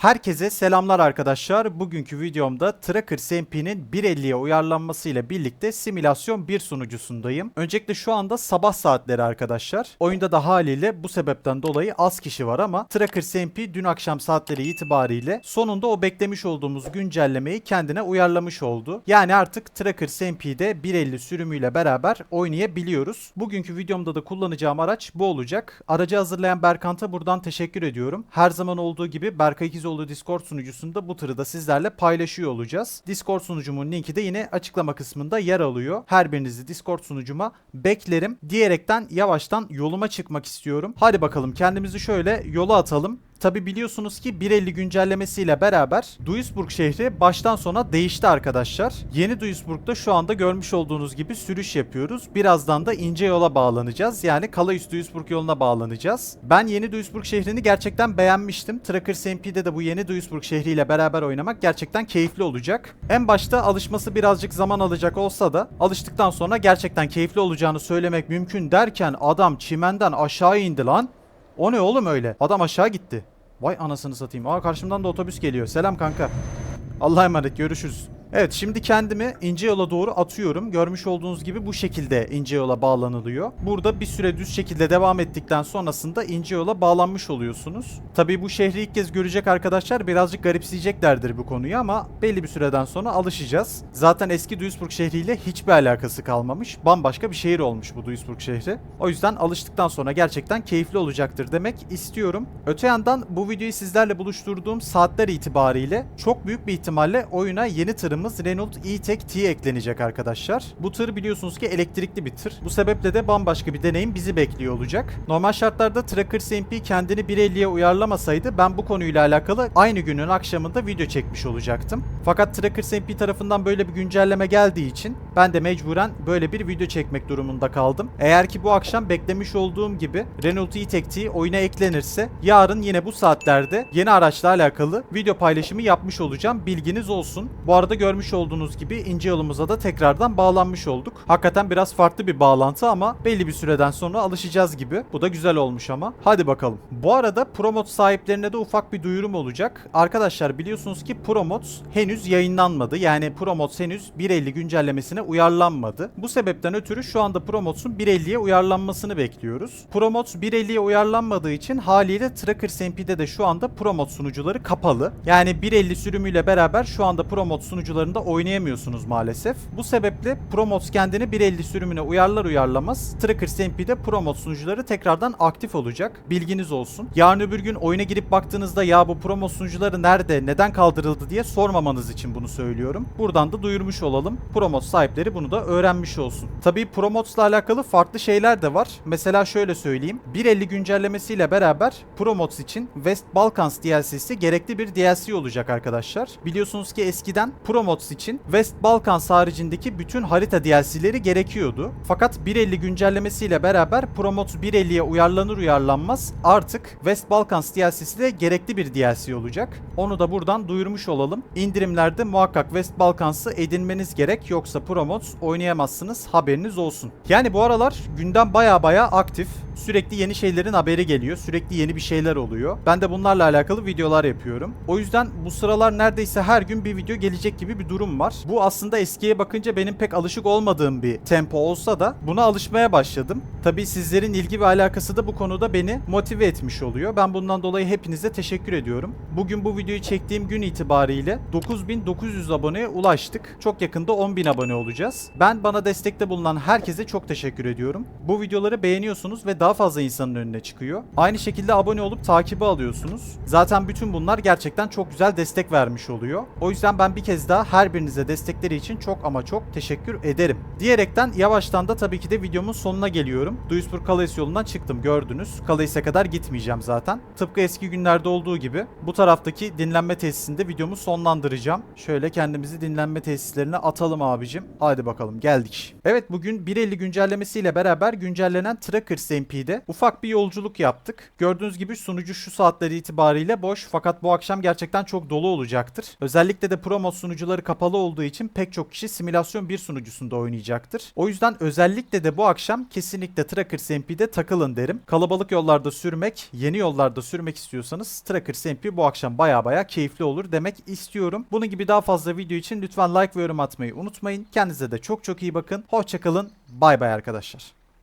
Herkese selamlar arkadaşlar. Bugünkü videomda Tracker SMP'nin 1.50'ye uyarlanması ile birlikte simülasyon 1 sunucusundayım. Öncelikle şu anda sabah saatleri arkadaşlar. Oyunda da haliyle bu sebepten dolayı az kişi var ama Tracker SMP dün akşam saatleri itibariyle sonunda o beklemiş olduğumuz güncellemeyi kendine uyarlamış oldu. Yani artık Tracker SMP'de 1.50 sürümüyle beraber oynayabiliyoruz. Bugünkü videomda da kullanacağım araç bu olacak. Aracı hazırlayan Berkant'a buradan teşekkür ediyorum. Her zaman olduğu gibi Berkay İkizoğlu Discord sunucusunda bu tırı da sizlerle paylaşıyor olacağız. Discord sunucumun linki de yine açıklama kısmında yer alıyor. Her birinizi Discord sunucuma beklerim. Diyerekten yavaştan yoluma çıkmak istiyorum. Hadi bakalım kendimizi şöyle yola atalım. Tabi biliyorsunuz ki 1.50 güncellemesiyle beraber Duisburg şehri baştan sona değişti arkadaşlar. Yeni Duisburg'da şu anda görmüş olduğunuz gibi sürüş yapıyoruz. Birazdan da ince yola bağlanacağız. Yani Kalaüst Duisburg yoluna bağlanacağız. Ben yeni Duisburg şehrini gerçekten beğenmiştim. Tracker SMP'de de bu yeni Duisburg şehriyle beraber oynamak gerçekten keyifli olacak. En başta alışması birazcık zaman alacak olsa da alıştıktan sonra gerçekten keyifli olacağını söylemek mümkün derken adam çimenden aşağı indi lan. O ne oğlum öyle? Adam aşağı gitti. Vay anasını satayım. Aa karşımdan da otobüs geliyor. Selam kanka. Allah'a emanet görüşürüz. Evet şimdi kendimi ince yola doğru atıyorum. Görmüş olduğunuz gibi bu şekilde ince yola bağlanılıyor. Burada bir süre düz şekilde devam ettikten sonrasında ince yola bağlanmış oluyorsunuz. Tabii bu şehri ilk kez görecek arkadaşlar birazcık garipseyeceklerdir bu konuyu ama belli bir süreden sonra alışacağız. Zaten eski Duisburg şehriyle hiçbir alakası kalmamış. Bambaşka bir şehir olmuş bu Duisburg şehri. O yüzden alıştıktan sonra gerçekten keyifli olacaktır demek istiyorum. Öte yandan bu videoyu sizlerle buluşturduğum saatler itibariyle çok büyük bir ihtimalle oyuna yeni tırımız Renault E-Tech T eklenecek arkadaşlar. Bu tır biliyorsunuz ki elektrikli bir tır. Bu sebeple de bambaşka bir deneyim bizi bekliyor olacak. Normal şartlarda Tracker SMP kendini 1.50'ye uyarlamasaydı ben bu konuyla alakalı aynı günün akşamında video çekmiş olacaktım. Fakat Tracker SMP tarafından böyle bir güncelleme geldiği için ben de mecburen böyle bir video çekmek durumunda kaldım. Eğer ki bu akşam beklemiş olduğum gibi Renault T oyuna eklenirse yarın yine bu saatlerde yeni araçla alakalı video paylaşımı yapmış olacağım. Bilginiz olsun. Bu arada görmüş olduğunuz gibi ince yolumuza da tekrardan bağlanmış olduk. Hakikaten biraz farklı bir bağlantı ama belli bir süreden sonra alışacağız gibi. Bu da güzel olmuş ama. Hadi bakalım. Bu arada Promot sahiplerine de ufak bir duyurum olacak. Arkadaşlar biliyorsunuz ki Promot henüz yayınlanmadı. Yani Promot henüz 1.50 güncellemesine uyarlanmadı. Bu sebepten ötürü şu anda Promot'un 1.50'ye uyarlanmasını bekliyoruz. Promot 1.50'ye uyarlanmadığı için haliyle Tracker SMP'de de şu anda Promot sunucuları kapalı. Yani 1.50 sürümüyle beraber şu anda Promot sunucularında oynayamıyorsunuz maalesef. Bu sebeple Promot kendini 1.50 sürümüne uyarlar uyarlamaz Tracker SMP'de Promot sunucuları tekrardan aktif olacak. Bilginiz olsun. Yarın öbür gün oyuna girip baktığınızda ya bu Promot sunucuları nerede, neden kaldırıldı diye sormamanız için bunu söylüyorum. Buradan da duyurmuş olalım. Promot sahipleri bunu da öğrenmiş olsun. Tabii Promot'la alakalı farklı şeyler de var. Mesela şöyle söyleyeyim. 1.50 güncellemesiyle beraber Promots için West Balkans DLC'si gerekli bir DLC olacak arkadaşlar. Biliyorsunuz ki eskiden Promots için West Balkans haricindeki bütün harita DLC'leri gerekiyordu. Fakat 1.50 güncellemesiyle beraber Promots 1.50'ye uyarlanır uyarlanmaz artık West Balkans DLC'si de gerekli bir DLC olacak. Onu da buradan duyurmuş olalım. İndirimlerde muhakkak West Balkans'ı edinmeniz gerek yoksa Promots oynayamazsınız haberiniz olsun. Yani bu aralar gündem baya baya aktif. Sürekli yeni şeylerin haberi geliyor. Sürekli yeni bir şeyler oluyor. Ben de bunlarla alakalı videolar yapıyorum. O yüzden bu sıralar neredeyse her gün bir video gelecek gibi bir durum var. Bu aslında eskiye bakınca benim pek alışık olmadığım bir tempo olsa da buna alışmaya başladım. Tabii sizlerin ilgi ve alakası da bu konuda beni motive etmiş oluyor. Ben bundan dolayı hepinize teşekkür ediyorum. Bugün bu videoyu çektiğim gün itibariyle 9900 aboneye ulaştık. Çok yakında 10.000 abone olacağız. Ben bana destekte bulunan herkese çok teşekkür ediyorum. Bu videoları beğeniyorsunuz ve daha fazla insanın önüne çıkıyor. Aynı şekilde abone olup takibi alıyorsunuz. Zaten bütün bunlar gerçekten çok güzel destek vermiş oluyor. O yüzden ben bir kez daha her birinize destekleri için çok ama çok teşekkür ederim. Diyerekten yavaştan da tabii ki de videomun sonuna geliyorum. Duisburg Calais yolundan çıktım gördünüz. Calais'e kadar gitmeyeceğim zaten. Tıpkı eski günlerde olduğu gibi bu taraftaki dinlenme tesisinde videomu sonlandıracağım. Şöyle kendimizi dinlenme tesislerine atalım abicim. Hadi bakalım geldik. Evet bugün 1.50 güncellemesiyle beraber güncellenen Tracker SMP'de ufak bir yolculuk yaptık. Gördüğünüz gibi sunucu şu saatleri itibariyle boş fakat bu akşam gerçekten çok dolu olacaktır. Özellikle de promo sunucuları kapalı olduğu için pek çok kişi simülasyon 1 sunucusunda oynayacaktır. O yüzden özellikle de bu akşam kesinlikle Trackers MP'de takılın derim. Kalabalık yollarda sürmek, yeni yollarda sürmek istiyorsanız Trackers MP bu akşam baya baya keyifli olur demek istiyorum. Bunun gibi daha fazla video için lütfen like ve yorum atmayı unutmayın. Kendinize de çok çok iyi bakın. Hoşçakalın. Bay bay arkadaşlar.